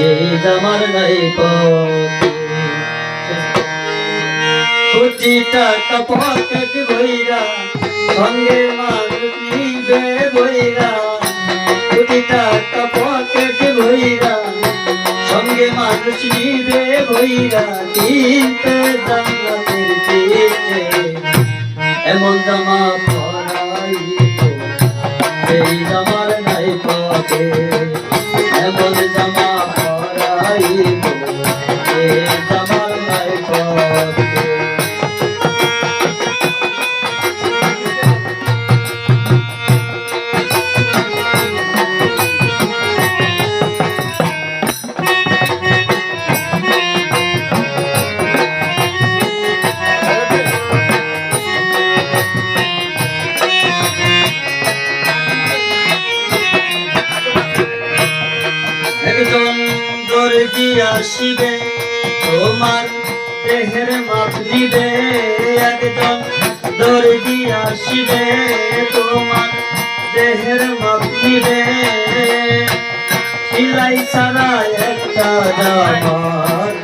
যে জামার নাই কোটি টাকা বইরা সঙ্গে মানুষ নিবে বইরা কোটি টাকা বইরা সঙ্গে মানুষ নিবে বইরা কিনতে চিনে এমন জামা দর্জি আসিবে, তোমার দেহের মাপ নিবে একজন দর্জি আসিবে, তোমার দেহের মাপ নিবে সিলাই ছাড়া একটা জামা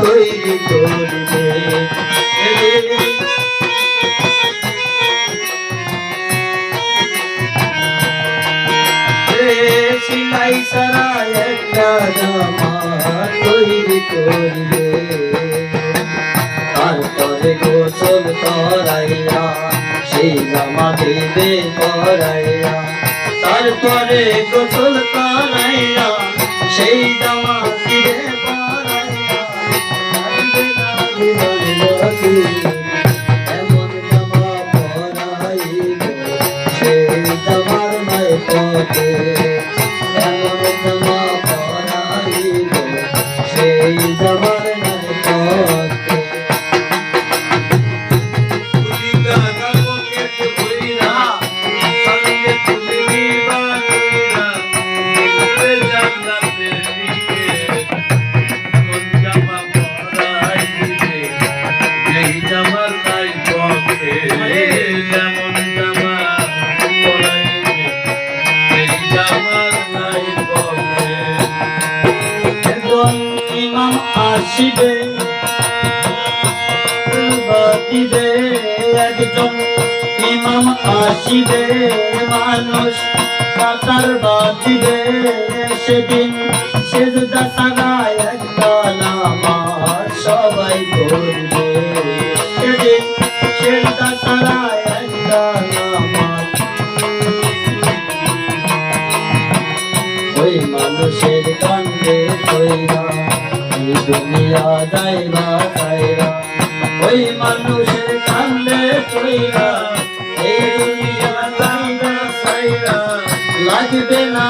তৈরি করবে করবে। তারপরে গোসল করাইয়া সেই জামা দেবে করাইয়া তারপরে গোসল করাইয়া সেই বাতিবে একজন ইমাম আসিবে মানুষ কাতার সেদিন সেজদা সাগায় সবাই করবে। এই দুনিয়া যাইবা যাইবা লাগবে না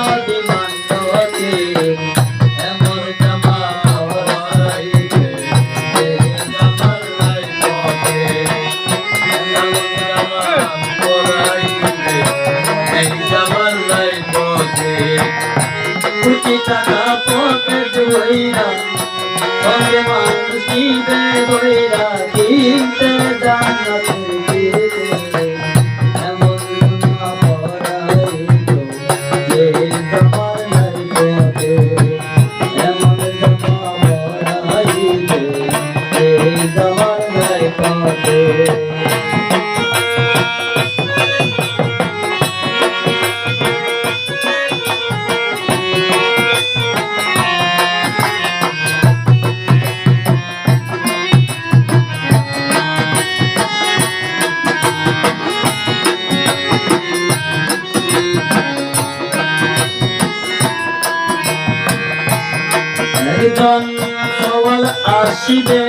সওয়াল আসিবে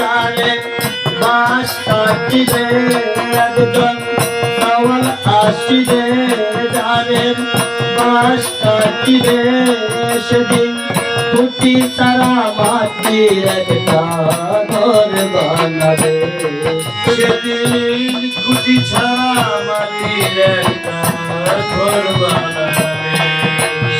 জানে বাস কাটিবে একজন। সওয়াল আসিবে জানে বাস কাটিবে সেদিন। কুটি সারা মাটির একটা ঘর বানাবে। সেদিন খুঁটি ছাড়া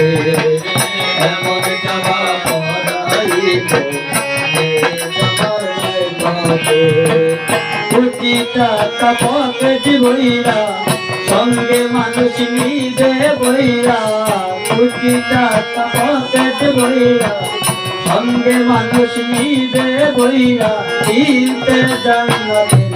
এমন কোটি টাকা পকেট বইরা সঙ্গে মানুষ নিবে বইরা কোটি টাকা পকেট বইরা সঙ্গে মানুষ নিবে বইরা জান্নাতে